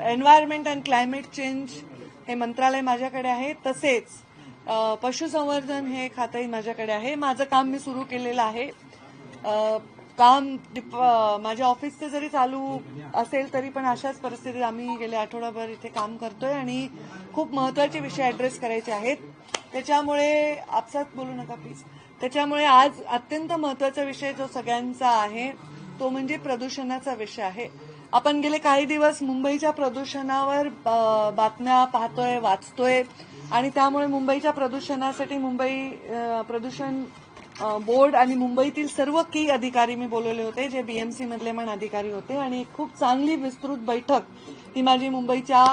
Environment and climate change हे मंत्रालय माझ्याकडे आहे. तसेच पशुसंवर्धन हे खातंही माझ्याकडे आहे. माझं काम मी सुरू केलेलं आहे. काम डिप- माझ्या ऑफिसचं जरी चालू असेल तरी पण अशाच परिस्थितीत आम्ही गेले आठवडाभर इथे काम करतोय आणि खूप महत्त्वाचे विषय ऍड्रेस करायचे आहेत. त्याच्यामुळे आपसात बोलू नका प्लीज त्याच्यामुळे आज अत्यंत महत्त्वाचा विषय जो सगळ्यांचा आहे तो म्हणजे प्रदूषणाचा विषय आहे. आपण गेले काही दिवस मुंबईच्या प्रदूषणावर बातम्या पाहतोय वाचतोय. आणि त्यामुळे मुंबईच्या प्रदूषणासाठी मुंबई प्रदूषण बोर्ड आणि मुंबईतील सर्व की अधिकारी मी बोलवले होते जे बीएमसी मधले पण अधिकारी होते. आणि खूप चांगली विस्तृत बैठक ही माझी मुंबईच्या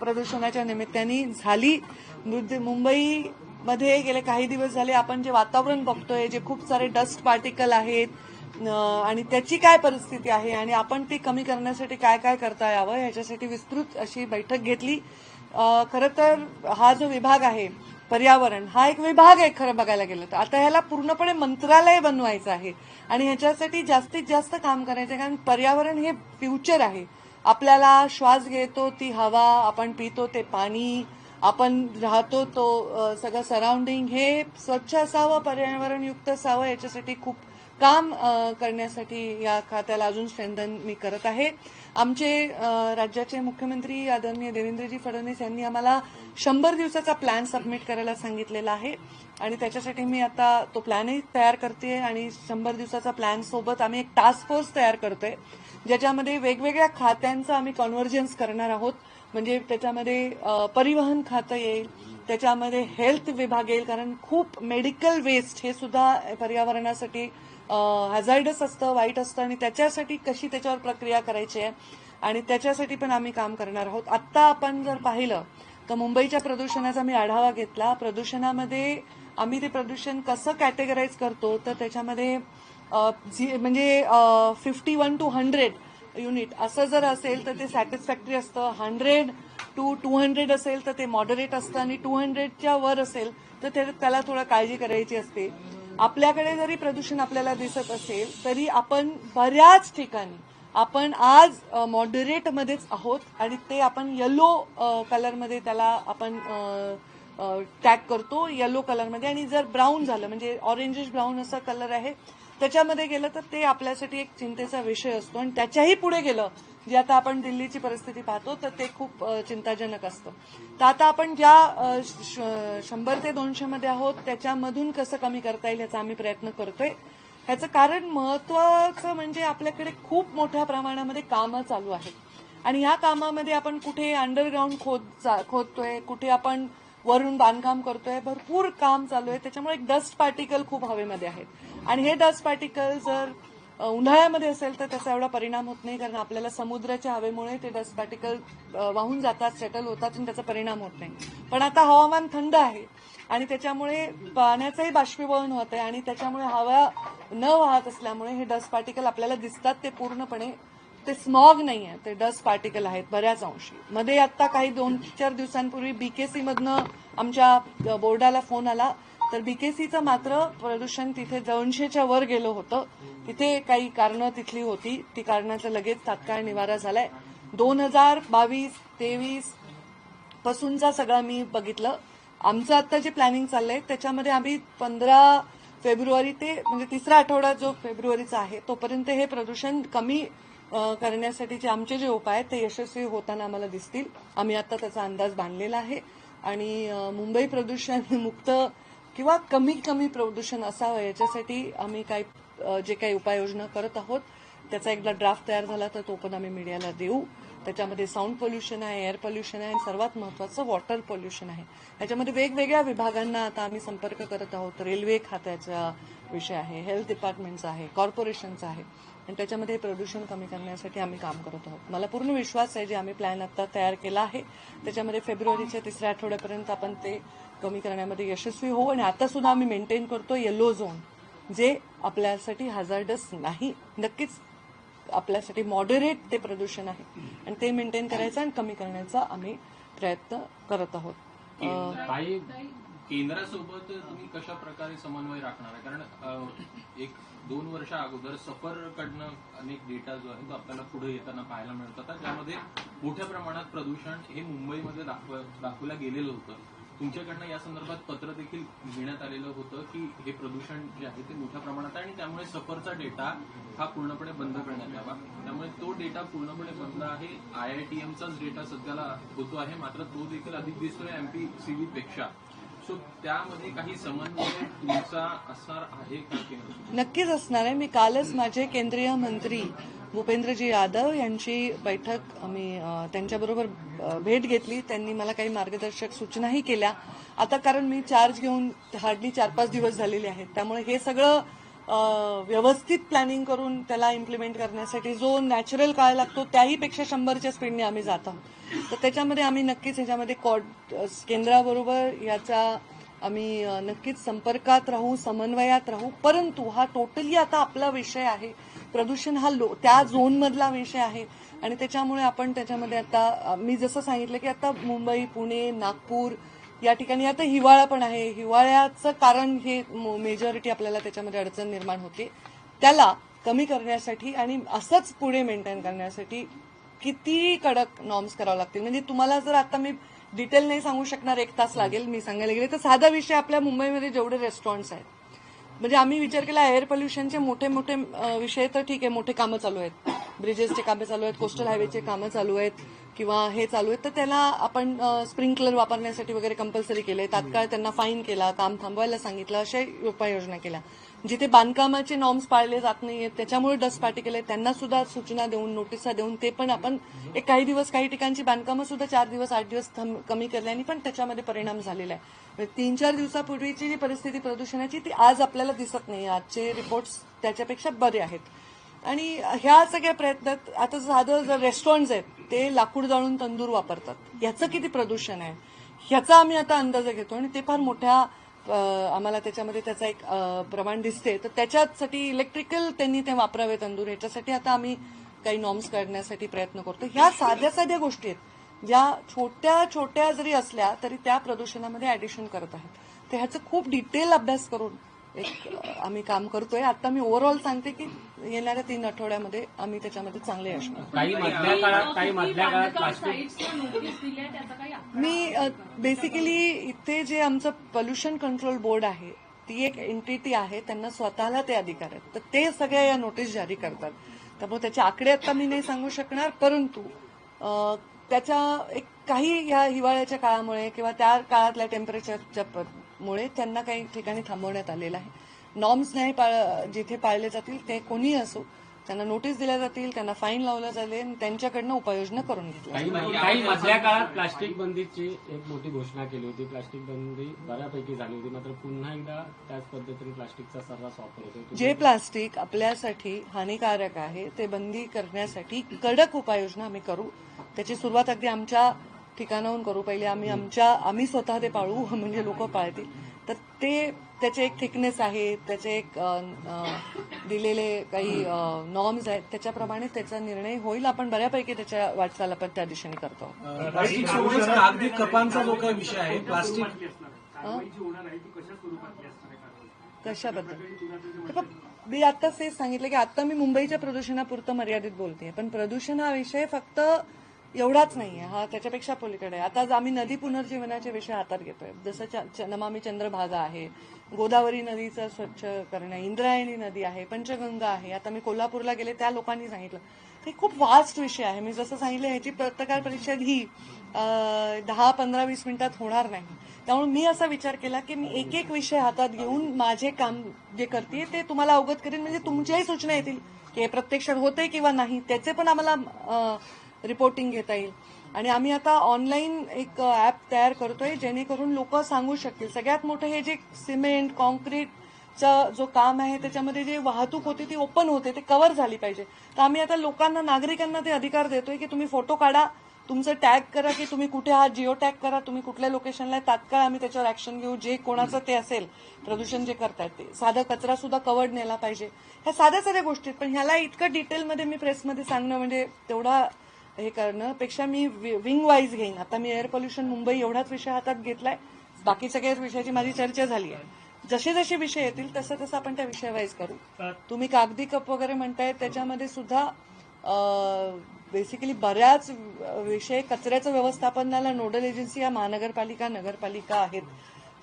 प्रदूषणाच्या निमित्ताने झाली. मुंबई मुंबईमध्ये गेले काही दिवस झाले आपण जे वातावरण बघतोय जे खूप सारे डस्ट पार्टिकल आहेत आणि त्याची काय परिस्थिती आहे आणि आपण ती कमी करण्यासाठी काय काय करता यावं ह्याच्यासाठी विस्तृत अशी बैठक घेतली. अं, खरं तर हा जो विभाग आहे पर्यावरण हा एक विभाग आहे खरं बघायला गेलं तर. आता ह्याला पूर्णपणे मंत्रालय बनवायचं आहे आणि ह्याच्यासाठी जास्तीत जास्त काम करायचं कारण पर्यावरण हे फ्युचर आहे. आपल्याला श्वास घेतो ती हवा आपण पितो ते पाणी आपण राहतो तो सगळं सराउंडिंग हे स्वच्छ असावं पर्यावरणयुक्त असावं याच्यासाठी खूप काम करण्यासाठी या खात्याला अजून स्ट्रेंथन मी करत आहे. आमचे राज्याचे मुख्यमंत्री आदरणीय देवेंद्रजी फडणवीस यांनी आम्हाला शंभर दिवसाचा प्लॅन सबमिट करायला सांगितलेला आहे. आणि त्याच्यासाठी मी आता तो प्लॅनही तयार करते आणि शंभर दिवसाचा प्लॅन सोबत आम्ही एक टास्क फोर्स तयार करतोय ज्याच्यामध्ये वेगवेगळ्या खात्यांचं आम्ही कन्व्हर्जन्स करणार आहोत. म्हणजे त्याच्यामध्ये परिवहन खातं येईल त्याच्यामध्ये हेल्थ विभाग येईल कारण खूप मेडिकल वेस्ट हे सुद्धा पर्यावरणासाठी हॅझार्डस असतं वाईट असतं आणि त्याच्यासाठी कशी त्याच्यावर प्रक्रिया करायची आहे आणि त्याच्यासाठी पण आम्ही काम करणार आहोत. आत्ता आपण जर पाहिलं तर मुंबईच्या प्रदूषणाचा मी आढावा घेतला. प्रदूषणामध्ये आम्ही ते प्रदूषण कसं कॅटेगराईज करतो तर त्याच्यामध्ये झी- म्हणजे fifty one two hundred unit असं जर असेल तर ते सॅटिस्फॅक्टरी असतं. हंड्रेड टू टू हंड्रेड असेल तर ते मॉडरेट असतं. आणि टू हंड्रेडच्या वर असेल तर त्याला थोडं काळजी करायची असते. आपल्याकडे जरी प्रदूषण आपल्याला दिसत असेल तरी आपण बऱ्याच ठिकाणी आपण आज मॉडरेटमध्येच आहोत आणि ते आपण येलो कलरमध्ये त्याला आपण टॅग करतो येलो कलरमध्ये आणि जर ब्राऊन झालं म्हणजे ऑरेंजिश ब्राऊन असा कलर आहे त्याच्यामध्ये गेलं तर ते आपल्यासाठी एक चिंतेचा विषय असतो. आणि त्याच्याही पुढे गेलं जे आता आपण दिल्लीची परिस्थिती पाहतो तर ते खूप चिंताजनक असतं. तर आता आपण ज्या श- शंभर ते दोनशे मध्ये आहोत त्याच्यामधून कसं कमी करता येईल याचा आम्ही प्रयत्न करतोय. ह्याचं कारण महत्वाचं म्हणजे आपल्याकडे खूप मोठ्या प्रमाणामध्ये कामं चालू आहेत. आणि ह्या कामामध्ये आपण कुठे अंडरग्राऊंड खोद खोदतोय कुठे आपण वरून बांधकाम करतोय भरपूर काम चालू आहे. त्याच्यामुळे एक डस्ट पार्टिकल खूप हवेमध्ये आहेत. आणि हे डस्ट पार्टिकल जर उन्हाळ्यामध्ये असेल तर त्याचा एवढा परिणाम होत नाही कारण आपल्याला समुद्राच्या हवेमुळे ते डस्ट पार्टिकल वाहून जातात सेटल होतात आणि त्याचा परिणाम होत नाही. पण आता हवामान थंड आहे आणि त्याच्यामुळे पाण्याचंही बाष्पीभवन होत आहे आणि त्याच्यामुळे हवा न वाहत असल्यामुळे हे डस्ट पार्टिकल आपल्याला दिसतात ते पूर्णपणे ते स्मॉग नाही आहे ते डस्ट पार्टिकल आहेत बऱ्याच अंशी. मध्ये आता काही दोन चार दिवसांपूर्वी बीकेसी मधनं आमच्या बोर्डाला फोन आला. तर बीकेसीचं मात्र प्रदूषण तिथे दोनशेच्या वर गेलं होतं. तिथे काही कारणं तिथली होती. ती कारणाचा लगेच तात्काळ निवारा झालाय. दोन हजार बावीस तेवीस पासूनचा सगळा मी बघितलं. आमचं आता जे प्लॅनिंग चाललंय त्याच्यामध्ये आम्ही पंधरा फेब्रुवारी ते म्हणजे तिसरा आठवडा जो फेब्रुवारीचा आहे तोपर्यंत हे प्रदूषण कमी करण्यासाठीचे आमचे जे उपाय आहेत ते यशस्वी होताना आम्हाला दिसतील. आम्ही आता त्याचा अंदाज बांधलेला आहे. आणि मुंबई प्रदूषण मुक्त किंवा कमी कमी प्रदूषण असावं याच्यासाठी आम्ही काही जे काही उपाययोजना करत आहोत त्याचा एकदा ड्राफ्ट तयार झाला तर तो पण आम्ही मीडियाला देऊ. त्याच्यामध्ये साऊंड पोल्युशन आहे एअर पोल्युशन आहे आणि सर्वात महत्वाचं वॉटर पोल्युशन आहे. याच्यामध्ये वेगवेगळ्या विभागांना आता आम्ही संपर्क करत आहोत. रेल्वे खात्याचा विषय आहे हेल्थ डिपार्टमेंटचा आहे कॉर्पोरेशनचा आहे. आणि त्याच्यामध्ये प्रदूषण कमी करण्यासाठी आम्ही काम करत आहोत. मला पूर्ण विश्वास आहे जे आम्ही प्लॅन आता तयार केला आहे. त्याच्यामध्ये फेब्रुवारीच्या तिसऱ्या आठवड्यापर्यंत आपण ते कमी करण्यामध्ये यशस्वी होऊ आणि आता सुद्धा आम्ही मेंटेन करतो येलो झोन जे आपल्यासाठी हजार्डस नाही. नक्कीच आपल्यासाठी मॉडरेट ते प्रदूषण आहे. आणि ते मेंटेन करायचं आणि कमी करण्याचा आम्ही प्रयत्न करत आहोत. केंद्रासोबत तुम्ही कशा प्रकारे समन्वय राखणार आहे? कारण एक दोन वर्ष अगोदर सफरकडनं अनेक डेटा जो आहे तो आपल्याला पुढे येताना पाहायला मिळत होता ज्यामध्ये मोठ्या प्रमाणात प्रदूषण हे मुंबईमध्ये दाखव दाखवलं गेलेलं होतं. तुमच्याकडनं या संदर्भात पत्र देखील घेण्यात आलेलं होतं की हे प्रदूषण जे आहे ते मोठ्या प्रमाणात आहे आणि त्यामुळे सफरचा डेटा हा पूर्णपणे बंद करण्यात यावा. त्यामुळे तो डेटा पूर्णपणे बंद आहे. आय आय टी एमचाच डेटा सध्याला होतो आहे. मात्र तो देखील अधिक दिसतोय एमपी सीव्हीपेक्षा पेक्षा. सो त्यामध्ये काही समन्वय तुमचा असणार आहे का नक्कीच असणार आहे. मी कालच माझे केंद्रीय मंत्री भूपेंद्रजी यादव यांची बैठक मी त्यांच्याबरोबर भेट घेतली. त्यांनी मला काही मार्गदर्शक सूचनाही केल्या. आता कारण मी चार्ज घेऊन हार्डली चार पाच दिवस झालेले आहेत. त्यामुळे हे सगळं व्यवस्थित प्लॅनिंग करून त्याला इम्प्लिमेंट करण्यासाठी जो नॅचरल काळ लागतो त्याही पेक्षा शंभरच्या स्पीडने आम्ही जात आहोत. तर त्याच्यामध्ये आम्ही नक्कीच ह्याच्यामध्ये कॉड केंद्राबरोबर याचा आम्ही नक्कीच संपर्कात राहू समन्वयात राहू. परंतु हा टोटली आता आपला विषय आहे. प्रदूषण हा लो त्या झोनमधला विषय आहे. आणि त्याच्यामुळे आपण त्याच्यामध्ये आता मी जसं सांगितलं की आता मुंबई पुणे नागपूर या ठिकाणी आता हिवाळा पण आहे. हिवाळ्याचं कारण हे मेजॉरिटी आपल्याला त्याच्यामध्ये अडचण निर्माण होते. त्याला कमी करण्यासाठी आणि असंच पुढे मेंटेन करण्यासाठी किती कडक नॉर्म्स करावे लागतील? म्हणजे तुम्हाला जर आता मी डिटेल नाही सांगू शकणार एक तास लागेल मी सांगायला गेले तर साधा विषय आपल्या मुंबईमध्ये जेवढे रेस्टॉरंट्स आहेत. म्हणजे आम्ही विचार केला एअर पोल्युशनचे मोठे मोठे विषय तर ठीक आहे मोठे कामं चालू आहेत. ब्रिजेसचे कामं चालू आहेत कोस्टल हायवेचे कामं चालू आहेत. किंवा हे चालू आहेत तर त्याला आपण स्प्रिंकलर वापरण्यासाठी वगैरे कंपल्सरी केले तात्काळ त्यांना फाईन केला काम थांबवायला सांगितलं अशा उपाययोजना केल्या. जिथे बांधकामाचे नॉर्म्स पाळले जात नाहीयेत त्याच्यामुळे डस्ट पार्टिकल आहेत त्यांना सुद्धा सूचना देऊन नोटिसा देऊन ते पण आपण एक काही दिवस काही ठिकाणची बांधकामं सुद्धा चार दिवस आठ दिवस कमी केल्याने पण त्याच्यामध्ये परिणाम झालेला आहे. म्हणजे तीन चार दिवसापूर्वीची जी परिस्थिती प्रदूषणाची ती आज आपल्याला दिसत नाही. आजचे रिपोर्ट्स त्याच्यापेक्षा बरे आहेत. आणि ह्या सगळ्या प्रयत्नात आता साधं जर रेस्टॉरंट्स आहेत ते लाकूड जाळून तंदूर वापरतात. याचं किती प्रदूषण आहे? ह्याचा आम्ही आता अंदाज घेतो आणि ते फार मोठ्या आम्हाला त्याच्यामध्ये त्याचा एक प्रमाण दिसते. तर त्याच्यासाठी इलेक्ट्रिकल त्यांनी ते वापरावे तंदूर. ह्याच्यासाठी आता आम्ही काही नॉर्म्स काढण्यासाठी प्रयत्न करतो. ह्या साध्या साध्या गोष्टी आहेत. ज्या छोट्या छोट्या जरी असल्या तरी त्या प्रदूषणामध्ये ऍडिशन करत आहेत. तर ह्याचं खूप डिटेल अभ्यास करून एक आम्ही काम करतोय. आता मी ओव्हरऑल सांगते की येणाऱ्या तीन आठवड्यामध्ये आम्ही त्याच्यामध्ये चांगले यश मिळवू. काही मधल्या काळात काही मधल्या काळात प्लास्टिक साईट्सला नोटीस दिली आहे त्याचा काही मी बेसिकली इथे जे आमचं पोल्युशन कंट्रोल बोर्ड आहे ती एक एंटिटी आहे त्यांना स्वतःला ते अधिकार आहेत. तर ते सगळ्या या नोटीस जारी करतात. त्यामुळे त्याचे आकडे आता मी नाही सांगू शकणार परंतु अ, त्याच्या एक काही या हिवाळ्याच्या काळामुळे किंवा त्या काळातल्या टेम्परेचरच्या प- मुळे त्यांना काही ठिकाणी थांबवण्यात आलेलं आहे. नॉर्म्स नाही पाळ जिथे पाळले जातील ते कोणीही असो त्यांना नोटीस दिल्या जातील त्यांना फाईन लावलं जाईल आणि त्यांच्याकडनं उपाययोजना करून काही काही मधल्या काळात प्लास्टिक बंदीची एक मोठी घोषणा केली होती. प्लास्टिक बंदी बऱ्यापैकी झाली होती. मात्र पुन्हा एकदा त्याच पद्धतीने प्लास्टिकचा सर्रास वापर होतो जे प्लास्टिक आपल्यासाठी हानिकारक आहे ते बंदी करण्यासाठी कडक उपाययोजना आम्ही करू. त्याची सुरुवात अगदी आमच्या ठिकाणाहून करू. पहिले आम्ही आमच्या आम्ही स्वतः ते पाळू म्हणजे लोक पाळतील. तर ते त्याचे एक थिकनेस आहे त्याचे एक दिलेले काही नॉर्म्स आहेत त्याच्याप्रमाणे त्याचा निर्णय होईल. आपण बऱ्यापैकी त्याच्या वाटचाल आपण त्या दिशेने करतो. कागदी कपांचा जो काही विषय आहे. प्लास्टिक कशाबद्दल? तर मी आत्ताच तेच सांगितलं की आता मी मुंबईच्या प्रदूषणापुरतं मर्यादित बोलते पण प्रदूषण हा विषय फक्त एवढाच नाही आहे हा त्याच्यापेक्षा पलीकडे आहे. आता आम्ही नदी पुनर्जीवनाचे विषय हातात घेतोय. जसं च- नमामी चंद्रभागा आहे गोदावरी नदीचं स्वच्छ करणं इंद्रायणी नदी आहे पंचगंगा आहे. आता मी कोल्हापूरला गेले त्या लोकांनी सांगितलं. हे खूप वास्ट विषय आहे. मी जसं सांगितलं ह्याची पत्रकार परिषद ही दहा पंधरा वीस मिनिटात होणार नाही. त्यामुळे मी असा विचार केला की मी एक एक विषय हातात घेऊन माझे काम जे करते ते तुम्हाला अवगत करेन. म्हणजे तुमच्याही सूचना येतील की हे प्रत्यक्षात होते किंवा नाही. त्याचे पण आम्हाला रिपोर्टिंग घेता येईल. आणि आम्ही आता ऑनलाईन एक ऍप तयार करतोय जेणेकरून लोक सांगू शकतील. सगळ्यात मोठं हे जे सिमेंट कॉन्क्रीटचं जो काम आहे त्याच्यामध्ये जे वाहतूक होती ती ओपन होते ते कव्हर झाली पाहिजे. तर आम्ही आता लोकांना नागरिकांना ते अधिकार देतोय की तुम्ही फोटो काढा तुमचं टॅग करा की तुम्ही कुठे आहात जिओ टॅग करा तुम्ही कुठल्या लोकेशनला आहे, तात्काळ आम्ही त्याच्यावर ऍक्शन घेऊ जे कोणाचं ते असेल प्रदूषण जे करतायत ते. साधा कचरा सुद्धा कवर्ड नेला पाहिजे. ह्या साध्या साध्या गोष्टी आहेत. पण ह्याला इतकं डिटेलमध्ये मी प्रेसमध्ये सांगणं म्हणजे तेवढा हे करणं. पेक्षा मी विंग वाईज घेईन. आता मी एअर पोल्युशन मुंबई एवढाच विषय हातात घेतलाय. बाकी सगळ्याच विषयाची माझी चर्चा झाली आहे. जसे जसे विषय येतील तसं तसं आपण त्या विषयावाईज करू. तुम्ही कागदी कप वगैरे म्हणताय त्याच्यामध्ये सुद्धा बेसिकली बऱ्याच विषय कचऱ्याचं व्यवस्थापनाला नोडल एजन्सी या महानगरपालिका नगरपालिका आहेत.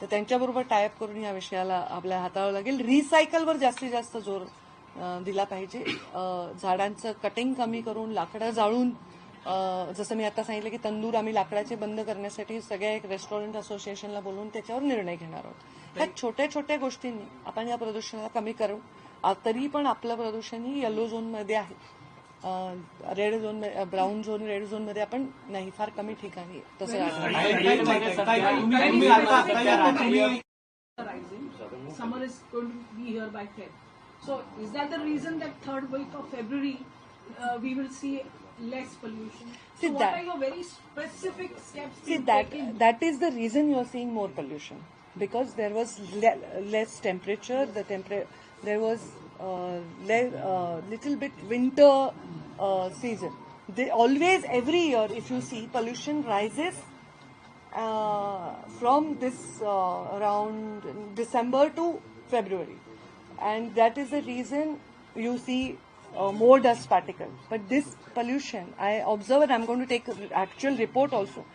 तर त्यांच्याबरोबर टायअप करून या विषयाला आपल्या हाताळावं लागेल. रिसायकलवर जास्तीत जास्त जोर दिला पाहिजे. झाडांचं कटिंग कमी करून लाकडं जाळून जसं मी आता सांगितलं की तंदूर आम्ही लाकडाचे बंद करण्यासाठी सगळ्या एक रेस्टॉरंट असोसिएशनला बोलून त्याच्यावर निर्णय घेणार आहोत ह्या छोट्या छोट्या गोष्टींनी आपण या प्रदूषणाला कमी करू तरी पण आपलं प्रदूषण ही येलो झोनमध्ये आहे red zone brown zone red झोनमध्ये आपण नाही फार कमी ठिकाणी आहे. तसं. Summer is going to be here by Feb. So is that the reason that third week of February uh, we will see less pollution? See, so what that- are your very specific steps See that that is the reason you are seeing more pollution because there was le- less temperature. The temperature there was uh, le- uh, little bit winter uh, season. They always every year, if you see, pollution rises uh, from this uh, around December to February, and that is the reason you see uh, more dust particle. But this pollution, I observe and I'm going to take actual report also.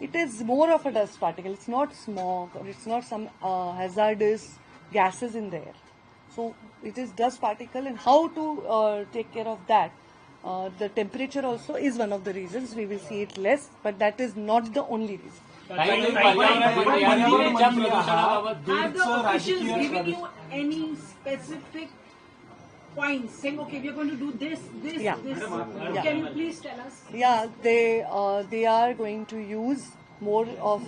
It is more of a dust particle. It's not smog or it's not some uh, hazardous gases in there. So it is dust particle and how to uh, take care of that. Uh, the temperature also is one of the reasons we will see it less, but that is not the only reason. Have the officials given you any specific points saying, okay, we are going to do this, this, Yeah. this? Yeah. Can you please tell us? Yeah, they uh, they are going to use more of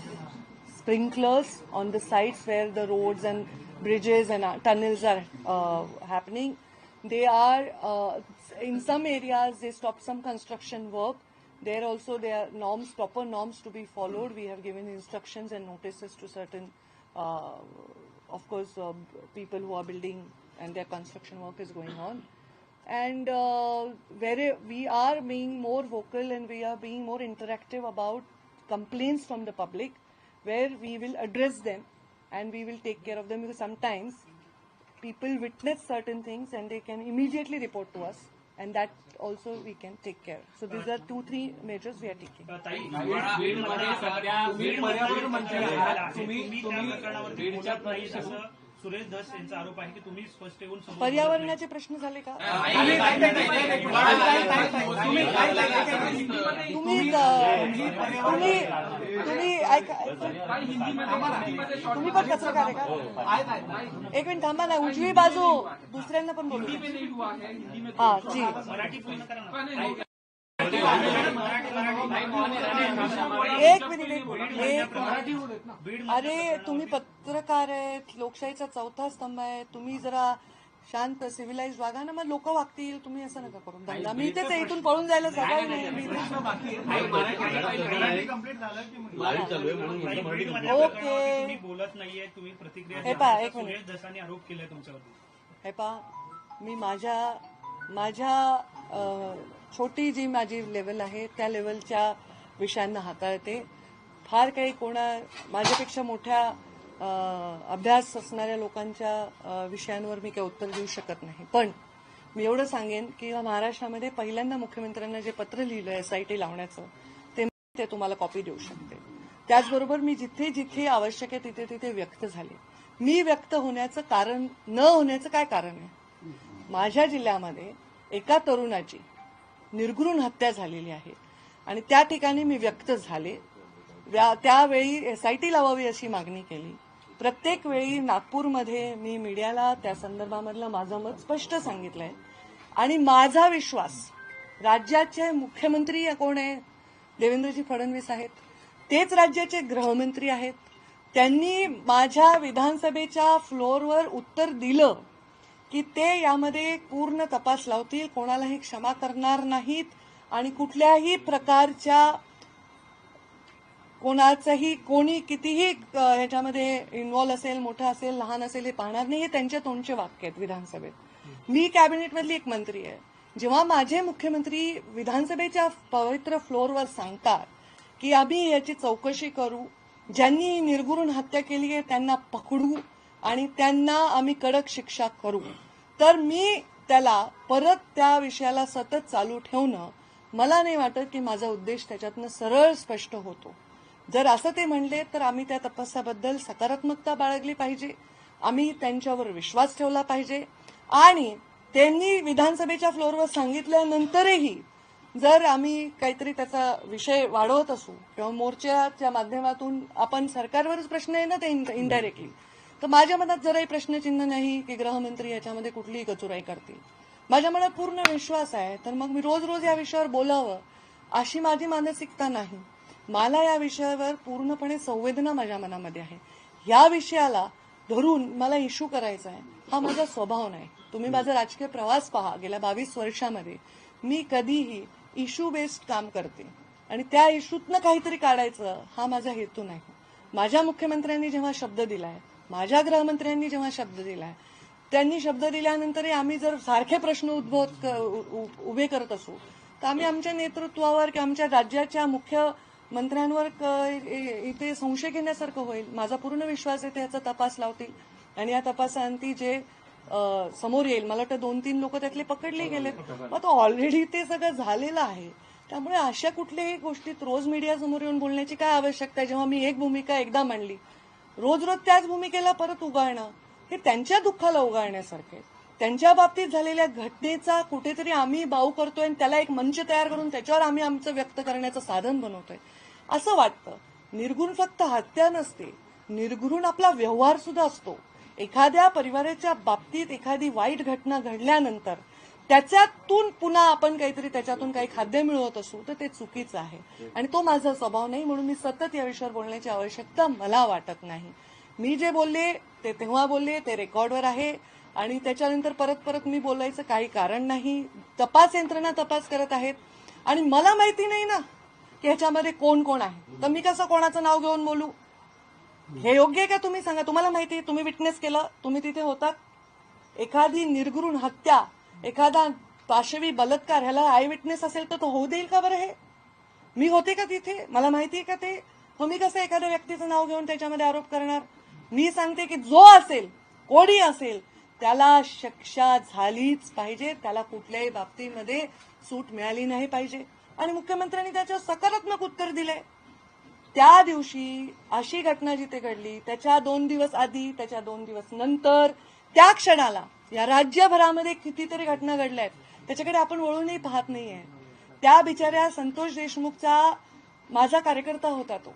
sprinklers on the sites where the roads and bridges and uh, tunnels are uh, happening. They are uh, in some areas they stop some construction work. There also there are norms, proper norms to be followed. We have given instructions and notices to certain, uh, of course, uh, people who are building and their construction work is going on and uh, where we are being more vocal and we are being more interactive about complaints from the public where we will address them and we will take care of them because sometimes people witness certain things and they can immediately report to us and that also we can take care so these are two three measures we are taking बीडमध्ये सध्या तुम्ही पर्यावरण मंत्री आहात तुम्ही तुम्ही त्या सुरेश धस यांचा आरोप आहे की तुम्ही स्पष्ट येऊन समोर पर्यावरणाचे प्रश्न झाले का? तुम्ही तुम्ही तुम्ही ऐका तुम्ही पण कचरा आहे का एक मिनिट थांबा ना उजवी बाजू दुसऱ्यांना पण बोलू. हा जी. मराठी पूर्ण करा ना. एक मिनिट एक मिनिट. एक अरे तुम्ही पत्रकार आहेत लोकशाहीचा चौथा स्तंभ आहे. तुम्ही जरा शांत सिव्हिलाइज वागा ना मग लोक वागतील. तुम्ही असं नका करून दादा मी आहे, इथून पळून जायला जागा नाही ओके. बोलत नाहीये तुम्ही प्रतिक्रिया हे. एक मिनिट. धसाने आरोप केलाय तुमच्यावरती. हे पा मी माझ्या माझ्या छोटी जी माझी लेवल आहे त्या लेवलच्या विषयांना हाताळते. फार काही कोणा माझ्यापेक्षा मोठ्या अभ्यास असणाऱ्या लोकांच्या विषयांवर मी काही उत्तर देऊ शकत नाही. पण मी एवढं सांगेन की महाराष्ट्रामध्ये पहिल्यांदा मुख्यमंत्र्यांना जे पत्र लिहिलं एस आय टी लावण्याचं ते ते तुम्हाला कॉपी देऊ शकते. त्याचबरोबर मी जिथे जिथे आवश्यक आहे तिथे तिथे व्यक्त झाले. मी व्यक्त होण्याचं कारण न होण्याचं काय कारण आहे? माझ्या जिल्ह्यामध्ये एका तरुणाची निर्घृण हत्या झालेली आहे. आणि त्या ठिकाणी मी व्यक्त झाले. व्या- त्यावेळी टी लावावी अशी मागणी केली. प्रत्येक वेळी नागपूरमध्ये मी मीडियाला त्या संदर्भामधलं माझं मत स्पष्ट सांगितलंय. आणि माझा विश्वास राज्याचे मुख्यमंत्री कोण आहे? देवेंद्रजी फडणवीस आहेत. तेच राज्याचे गृहमंत्री आहेत. त्यांनी माझ्या विधानसभेच्या फ्लोअरवर उत्तर दिलं. की ते यामध्ये पूर्ण तपास लावतील कोणालाही क्षमा करणार नाहीत आणि कुठल्याही प्रकारच्या कोणाचंही कोणी कितीही याच्यामध्ये ह्याच्यामध्ये असेल मोठं असेल लहान असेल हे पाहणार नाही हे त्यांच्या तोंडचे वाक्य आहेत विधानसभेत. मी कॅबिनेटमधली एक मंत्री आहे. जेव्हा माझे मुख्यमंत्री विधानसभेच्या पवित्र फ्लोअरवर सांगतात की आम्ही याची चौकशी करू ज्यांनी ही निर्गुण हत्या केली आहे त्यांना पकडू आणि त्यांना आम्ही कडक शिक्षा करू. तर मी त्याला परत त्या विषयाला सतत चालू ठेवणं मला नाही वाटत की माझा उद्देश त्याच्यातनं सरळ स्पष्ट होतो. जर असं ते म्हणले तर आम्ही त्या तपासाबद्दल सकारात्मकता बाळगली पाहिजे. आम्ही त्यांच्यावर विश्वास ठेवला पाहिजे. आणि त्यांनी विधानसभेच्या फ्लोअरवर सांगितल्यानंतरही जर आम्ही काहीतरी त्याचा विषय वाढवत असू किंवा मोर्चाच्या माध्यमातून आपण सरकारवरच प्रश्न आहे ना ते इनडायरेक्टली तर माझ्या मनात जराही प्रश्नचिन्ह नाही की गृहमंत्री याच्यामध्ये कुठलीही कचुराई करतील. माझ्या मनात पूर्ण विश्वास आहे तर मग मी रोज रोज या विषयावर बोलावं अशी माझी मानसिकता नाही. मला या विषयावर पूर्णपणे संवेदना माझ्या मनामध्ये आहे. या विषयाला धरून मला इश्यू करायचा आहे हा माझा स्वभाव नाही. तुम्ही माझा राजकीय प्रवास पहा गेल्या बावीस वर्षामध्ये. मी कधीही इश्यू बेस्ड काम करते आणि त्या इश्यूतनं काहीतरी काढायचं हा माझा हेतू नाही. माझ्या मुख्यमंत्र्यांनी जेव्हा शब्द दिलाय माझ्या गृहमंत्र्यांनी जेव्हा शब्द दिलाय त्यांनी शब्द दिल्यानंतरही आम्ही जर सारखे प्रश्न उद्भवत उभे करत असू तर आम्ही आमच्या नेतृत्वावर किंवा आमच्या राज्याच्या मुख्य मंत्र्यांवर इथे संशय घेण्यासारखं होईल. माझा पूर्ण विश्वास आहे ते याचा तपास लावतील. आणि या तपासांती जे समोर येईल मला वाटतं दोन तीन लोक त्यातले पकडले गेले मग ऑलरेडी ते सगळं झालेलं आहे. त्यामुळे अशा कुठल्याही गोष्टीत रोज मीडिया समोर येऊन बोलण्याची काय आवश्यकता आहे? जेव्हा मी एक भूमिका एकदा मांडली रोज रोज त्याच भूमिकेला परत उगाळणं हे त्यांच्या दुःखाला उगाळण्यासारखे आहे. त्यांच्या बाबतीत झालेल्या घटनेचा कुठेतरी आम्ही बाऊ करतोय आणि त्याला एक मंच तयार करून त्याच्यावर आम्ही आमचं व्यक्त करण्याचं साधन बनवतोय. असं वाटतं. निर्गुण फक्त हत्या नसते. निर्गुण आपला व्यवहार सुद्धा असतो. एखाद्या परिवाराच्या बाबतीत एखादी वाईट घटना घडल्यानंतर त्याच्यातून पुन्हा आपण काहीतरी त्याच्यातून काही खाद्य मिळवत असू तर ते चुकीचं आहे. आणि तो माझा स्वभाव नाही म्हणून मी सतत या विषयावर बोलण्याची आवश्यकता मला वाटत नाही. मी जे बोलले ते तेव्हा बोलले ते रेकॉर्डवर आहे. आणि त्याच्यानंतर परत परत मी बोलायचं काही कारण नाही. तपास यंत्रणा तपास करत आहेत. आणि मला माहिती नाही ना की ह्याच्यामध्ये कोण कोण आहे. तर मी कसं कोणाचं नाव घेऊन बोलू? हे योग्य आहे का तुम्ही सांगा? तुम्हाला माहिती आहे तुम्ही विटनेस केलं तुम्ही तिथे होतात. एखादी निर्गुण हत्या एखादा पाशवी बलात्कार ह्याला आय विटनेस असेल तर तो होऊ देईल का बरं हे? मी होते का तिथे? मला माहिती आहे का ते? मग मी कसं एखाद्या व्यक्तीचं नाव घेऊन त्याच्यामध्ये आरोप करणार? मी सांगते की जो असेल कोणी असेल त्याला शिक्षा झालीच पाहिजे. त्याला कुठल्याही बाबतीमध्ये सूट मिळाली नाही पाहिजे. आणि मुख्यमंत्र्यांनी त्याच्यावर सकारात्मक उत्तर दिलंय. त्या दिवशी अशी घटना जिथे घडली त्याच्या दोन दिवस आधी त्याच्या दोन दिवस नंतर त्या क्षणाला या राज्यभरामध्ये कितीतरी घटना घडल्या आहेत. त्याच्याकडे आपण वळूनही पाहत नाहीये. त्या बिचाऱ्या संतोष देशमुखचा माझा कार्यकर्ता होता तो.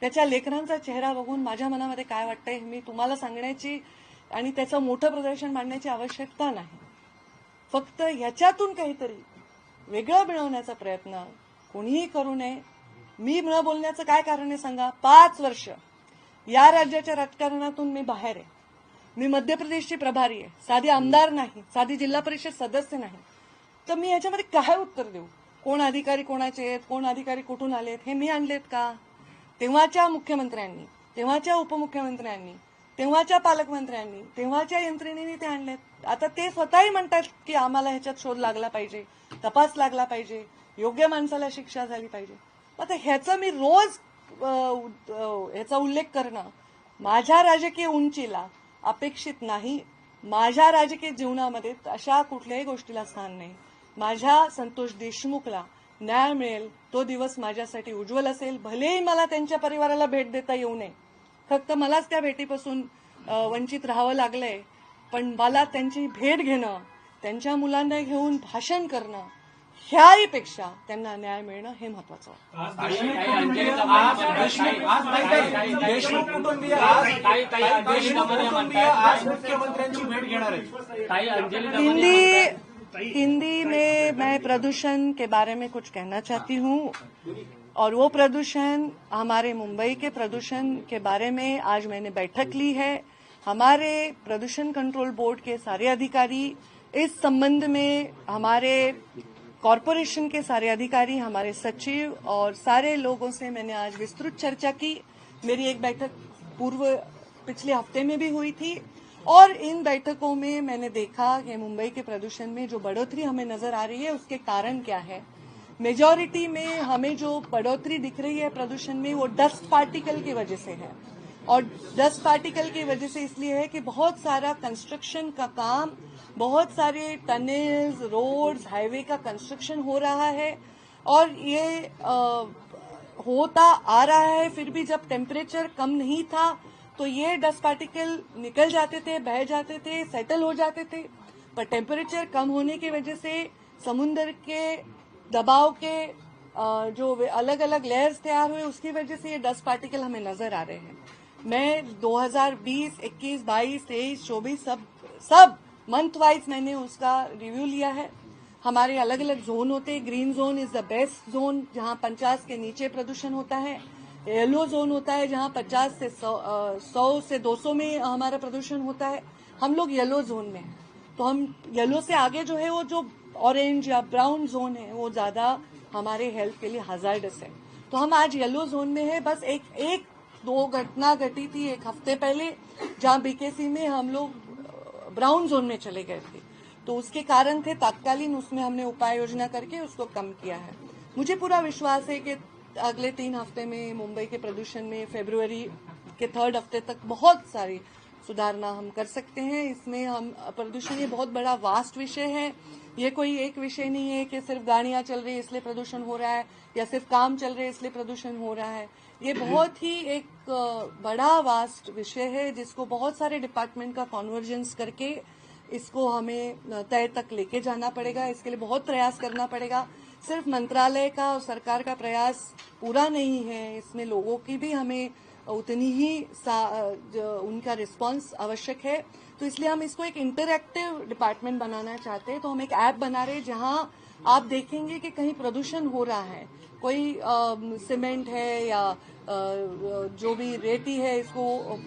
त्याच्या लेकरांचा चेहरा बघून माझ्या मनामध्ये काय वाटतंय हे मी तुम्हाला सांगण्याची आणि त्याचं मोठं प्रदर्शन मांडण्याची आवश्यकता नाही. फक्त ह्याच्यातून काहीतरी वेगळं मिळवण्याचा प्रयत्न कोणीही करू नये. मी न बोलण्याचं काय कारण आहे सांगा? पाच वर्ष या राज्याच्या राजकारणातून मी बाहेर आहे. मी मध्य प्रदेशची प्रभारी आहे. साधी आमदार नाही. साधी जिल्हा परिषद सदस्य नाही. तर मी याच्यामध्ये काय उत्तर देऊ? कोण अधिकारी कोणाचे आहेत? कोण अधिकारी कुठून आलेत हे मी आणलेत का? तेव्हाच्या मुख्यमंत्र्यांनी तेव्हाच्या उपमुख्यमंत्र्यांनी तेव्हाच्या पालकमंत्र्यांनी तेव्हाच्या यंत्रणेने ते आणलेत. आता ते स्वतःही म्हणतात की आम्हाला ह्याच्यात शोध लागला पाहिजे तपास लागला पाहिजे योग्य माणसाला शिक्षा झाली पाहिजे. आता ह्याचं मी रोज ह्याचा उल्लेख करणं माझ्या राजकीय उंचीला अपेक्षित नाही. माझ्या राजकीय जीवनामध्ये अशा कुठल्याही गोष्टीला स्थान नाही. माझ्या संतोष देशमुखला न्याय मिळेल तो दिवस माझ्यासाठी उज्ज्वल असेल. भलेही मला त्यांच्या परिवाराला भेट देता येऊ नये. फक्त मलाच त्या भेटीपासून वंचित राहावं लागलंय. पण मला त्यांची भेट घेणं त्यांच्या मुलांना घेऊन भाषण करणं ह्याहीपेक्षा त्यांना न्याय मिळणं हे महत्वाचं देशमुख कुटुंबीय आज मुख्यमंत्र्यांची भेट घेणार हिंदी हिंदी में मैं प्रदूषण के बारे में कुछ कहना चाहती हूँ और वो प्रदूषण हमारे मुंबई के प्रदूषण के बारे में आज मैंने बैठक ली है हमारे प्रदूषण कंट्रोल बोर्ड के सारे अधिकारी इस संबंध में हमारे कॉरपोरेशन के सारे अधिकारी, हमारे सचिव और सारे लोगों से मैंने आज विस्तृत चर्चा की। मेरी एक बैठक पूर्व पिछले हफ़्ते में भी हुई थी और इन बैठकों में मैंने देखा कि मुंबई के प्रदूषण में जो बढ़ोतरी हमें नज़र आ रही है, उसके कारण क्या है। मेजॉरिटी में हमें जो बढ़ोतरी दिख रही है प्रदूषण में, वो डस्ट पार्टिकल की वजह से है। और डस्ट पार्टिकल की वजह से इसलिए है कि बहुत सारा कंस्ट्रक्शन का काम बहुत सारे टनल्स रोड्स हाईवे का कंस्ट्रक्शन हो रहा है और ये अ, होता आ रहा है फिर भी जब टेम्परेचर कम नहीं था तो ये डस्ट पार्टिकल निकल जाते थे बह जाते थे सेटल हो जाते थे। पर टेम्परेचर कम होने की वजह से समुन्द्र के दबाव के जो अलग अलग लेयर्स तैयार हुए उसकी वजह से ये डस्ट पार्टिकल हमें नज़र आ रहे हैं। मैं 2020, 21, 22, 23, 24 सब सब मंथ वाइज मैंने उसका रिव्यू लिया है। हमारे अलग अलग जोन होते हैं। Green zone is the best zone जहाँ पचास के नीचे प्रदूषण होता है। येलो जोन होता है, जहाँ 50 से सौ से 200 में हमारा प्रदूषण होता है। हम लोग येलो जोन में हैं। तो हम येलो से आगे जो है, वो जो ऑरेंज या ब्राउन जोन है, वो ज़्यादा हमारे हेल्थ के लिए हजार्डस है। तो हम आज येलो जोन में है। बस एक एक दो घटना घटी थी एक हफ़्ते पहले, जहाँ बीकेसी में हम लोग ब्राउन जोन में चले गए थे। तो उसके कारण थे, तात्कालीन उसमें हमने उपाय योजना करके उसको कम किया है। मुझे पूरा विश्वास है कि अगले तीन हफ़्ते में, मुंबई के प्रदूषण में, फेब्रुवरी के थर्ड हफ़्ते तक बहुत सारी सुधारना हम कर सकते हैं। इसमें हम, प्रदूषण ये बहुत बड़ा वास्ट विषय है। ये कोई एक विषय नहीं है कि सिर्फ़ गाड़ियाँ चल रही है इसलिए प्रदूषण हो रहा है, या सिर्फ़ काम चल रहे इसलिए प्रदूषण हो रहा है। ये बहुत ही एक बड़ा वास्ट विषय है जिसको बहुत सारे डिपार्टमेंट का कॉन्वर्जेंस करके इसको हमें तय तक लेके जाना पड़ेगा। इसके लिए बहुत प्रयास करना पड़ेगा। सिर्फ़ मंत्रालय का और सरकार का प्रयास पूरा नहीं है। इसमें लोगों की भी हमें उतनी ही उनका रिस्पांस आवश्यक है। तो इसलिए हम इसको एक इंटरएक्टिव डिपार्टमेंट बनाना चाहते हैं। तो हम एक ऐप बना रहे हैं जहाँ आप देखेंगे कि कहीं प्रदूषण हो रहा है। कोई सीमेंट है या अ, जो भी रेती है इसको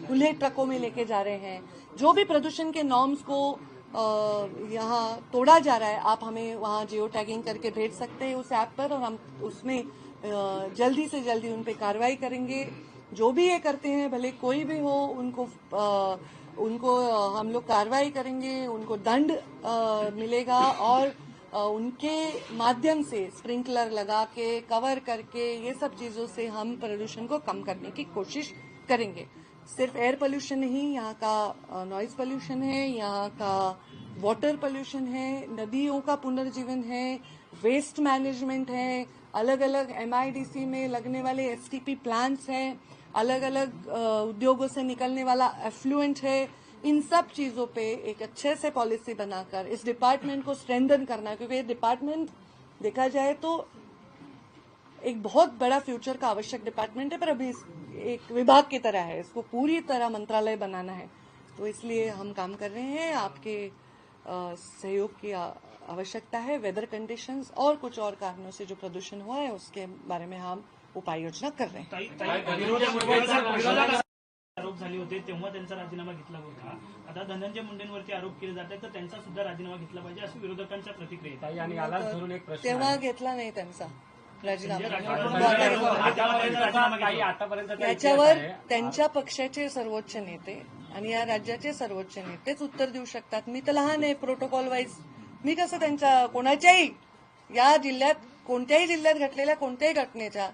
खुले ट्रकों में लेके जा रहे हैं। जो भी प्रदूषण के नॉर्म्स को यहाँ तोड़ा जा रहा है आप हमें वहाँ जियो टैगिंग करके भेज सकते हैं उस ऐप पर और हम उसमें जल्दी से जल्दी उन पे कार्रवाई करेंगे। जो भी ये करते हैं भले कोई भी हो उनको अ, उनको हम लोग कार्रवाई करेंगे उनको दंड मिलेगा और उनके माध्यम से स्प्रिंकलर लगा के, कवर करके, ये सब चीज़ों से हम प्रदूषण को कम करने की कोशिश करेंगे। सिर्फ़ एयर पोल्यूशन नहीं, यहाँ का नॉइज़ पोल्यूशन है, यहाँ का वाटर पोल्यूशन है, नदियों का पुनर्जीवन है वेस्ट मैनेजमेंट है अलग अलग एमआईडीसी में लगने वाले एसटीपी प्लांट्स हैं अलग अलग उद्योगों से निकलने वाला एफ्लुएंट है इन सब चीज़ों पे एक अच्छे से पॉलिसी बनाकर इस डिपार्टमेंट को स्ट्रेंथन करना क्योंकि ये डिपार्टमेंट देखा जाए तो एक बहुत बड़ा फ्यूचर का आवश्यक डिपार्टमेंट है पर अभी एक विभाग की तरह है इसको पूरी तरह मंत्रालय बनाना है तो इसलिए हम काम कर रहे हैं आपके सहयोग की आवश्यकता है वेदर कंडीशंस और कुछ और कारणों से जो प्रदूषण हुआ है उसके बारे में हम उपाय योजना कर रहे हैं आरोप झाले होते तेव्हा त्यांचा राजीनामा घेतला होता. आता धनंजय मुंडेंवरती आरोप केले जात आहेत तर त्यांचा सुद्धा राजीनामा घेतला पाहिजे अशी विरोधकांच्या प्रतिक्रिया आणि यालाच धरून एक प्रश्न तेव्हा आहे. घेतला नाही त्यांचा राजीनामा. आतापर्यंत याच्यावर इतिहास आहे. त्यांच्या पक्षाचे सर्वोच्च नेते आणि या राज्याचे सर्वोच्च नेतेच उत्तर देऊ शकतात. मी तर लहान आहे प्रोटोकॉल वाईज मी कसं त्यांच्या कोणाच्याही या जिल्ह्यात कोणत्याही जिल्ह्यात घडलेल्या कोणत्याही घटनेच्या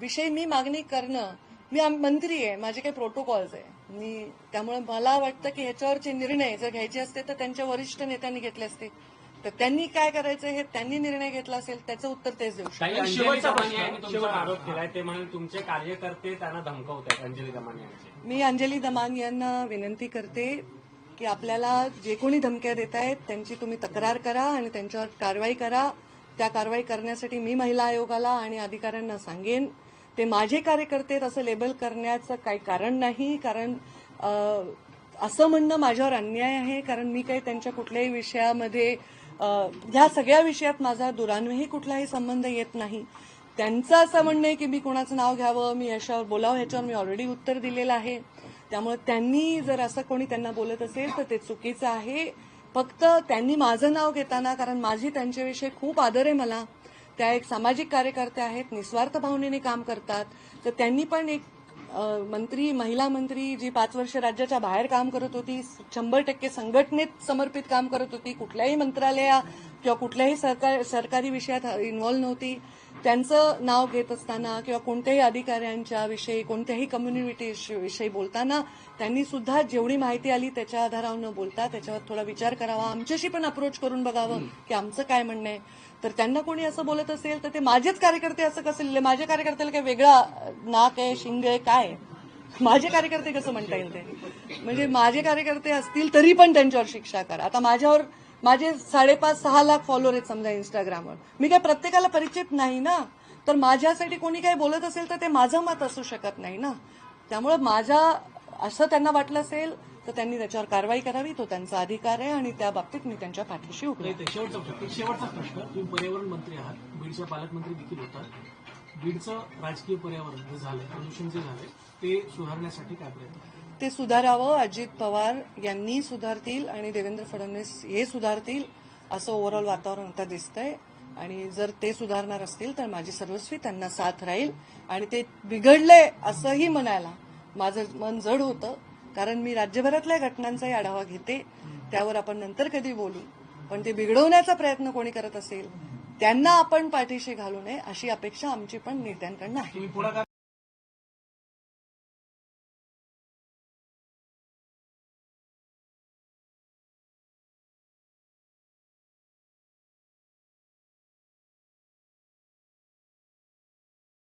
विषयी मी मागणी करणं मी आम- मंत्री आहे माझे काही प्रोटोकॉल्स आहे. मी त्यामुळे मला वाटतं की ह्याच्यावरचे निर्णय जर घ्यायचे असते तर त्यांच्या वरिष्ठ नेत्यांनी घेतले असते. तर त्यांनी काय करायचं हे त्यांनी निर्णय घेतला असेल त्याचं उत्तर तेच देऊ तुमच्यावर आरोप केलाय ते म्हणे तुमचे कार्यकर्ते त्यांना धमकवत आहेत अंजली दमानी यांचे. मी अंजली दमान यांना विनंती करते की आपल्याला जे कोणी धमक्या देत आहेत त्यांची तुम्ही तक्रार करा आणि त्यांच्यावर कारवाई करा. त्या कारवाई करण्यासाठी मी महिला आयोगाला आणि अधिकाऱ्यांना सांगेन. ते माझे कार्यकर्ते असं लेबल करण्याचं काही कारण नाही कारण असं म्हणणं माझ्यावर अन्याय आहे कारण मी काही त्यांच्या कुठल्याही विषयामध्ये ह्या सगळ्या विषयात माझा दुरान्वयही कुठलाही संबंध येत नाही. त्यांचं असं म्हणणं आहे की मी कोणाचं नाव घ्यावं मी याच्यावर बोलावं ह्याच्यावर मी ऑलरेडी उत्तर दिलेलं आहे. त्यामुळे त्यांनी जर असं कोणी त्यांना बोलत असेल तर ते चुकीचं आहे. फक्त त्यांनी माझं नाव घेताना कारण माझी त्यांच्याविषयी खूप आदर आहे मला त्या एक सामाजिक कार्यकर्त्या आहेत निस्वार्थ भावनेने काम करतात. तर त्यांनी पण एक मंत्री महिला मंत्री जी पाच वर्ष राज्याच्या बाहेर काम करत होती शंभर टक्के संघटनेत समर्पित काम करत होती कुठल्याही मंत्रालया किंवा कुठल्याही सरकार सरकारी विषयात इन्व्हॉल्व्ह नव्हती. त्यांचं नाव घेत असताना किंवा कोणत्याही अधिकाऱ्यांच्या विषयी कोणत्याही कम्युनिटी विषयी बोलताना त्यांनी सुद्धा जेवढी माहिती आली त्याच्या आधारावर न बोलता त्याच्यावर थोडा विचार करावा. आमच्याशी पण अप्रोच करून बघावं की आमचं काय म्हणणं आहे. तर त्यांना कोणी असं बोलत असेल तर ते माझेच कार्यकर्ते असं कसं लिहिलं? माझ्या कार्यकर्त्याला काही वेगळा नाक आहे शिंग आहे काय? माझे कार्यकर्ते कसं म्हणता येईल ते? म्हणजे माझे कार्यकर्ते असतील तरी पण त्यांच्यावर शिक्षा करा. आता माझ्यावर माझे साडेपाच सहा लाख फॉलोअर आहेत समजा इंस्टाग्रामवर मी काय प्रत्येकाला परिचित नाही ना? तर माझ्यासाठी कोणी काही बोलत असेल तर ते माझं मत असू शकत नाही ना? त्यामुळं माझ्या असं त्यांना वाटलं असेल तर त्यांनी त्याच्यावर कारवाई करावी. तो त्यांचा अधिकार आहे आणि त्या बाबतीत मी त्यांच्या पाठीशी उभी शेवटचा प्रश्न तुम्ही पर्यावरण मंत्री आहात. बीडच्या पालकमंत्री देखील होतात. बीडचं राजकीय पर्यावरण जे झालं प्रदूषण जे झालं ते सुधारण्यासाठी काय प्रयत्न ते सुधारावं. अजित पवार यांनी सुधारतील आणि देवेंद्र फडणवीस हे सुधारतील असं ओव्हरऑल वातावरण आता दिसतंय. आणि जर ते सुधारणार असतील तर माझी सर्वस्वी त्यांना साथ राहील. आणि ते बिघडले असंही म्हणायला माझं मन जड होतं. कारण मी राज्यभरातल्या घटनांचाही आढावा घेते. त्यावर आपण नंतर कधी बोलू. पण ते बिघडवण्याचा प्रयत्न कोणी करत असेल त्यांना आपण पाठीशी घालू नये अशी अपेक्षा आमची पण नेत्यांकडनं आहे.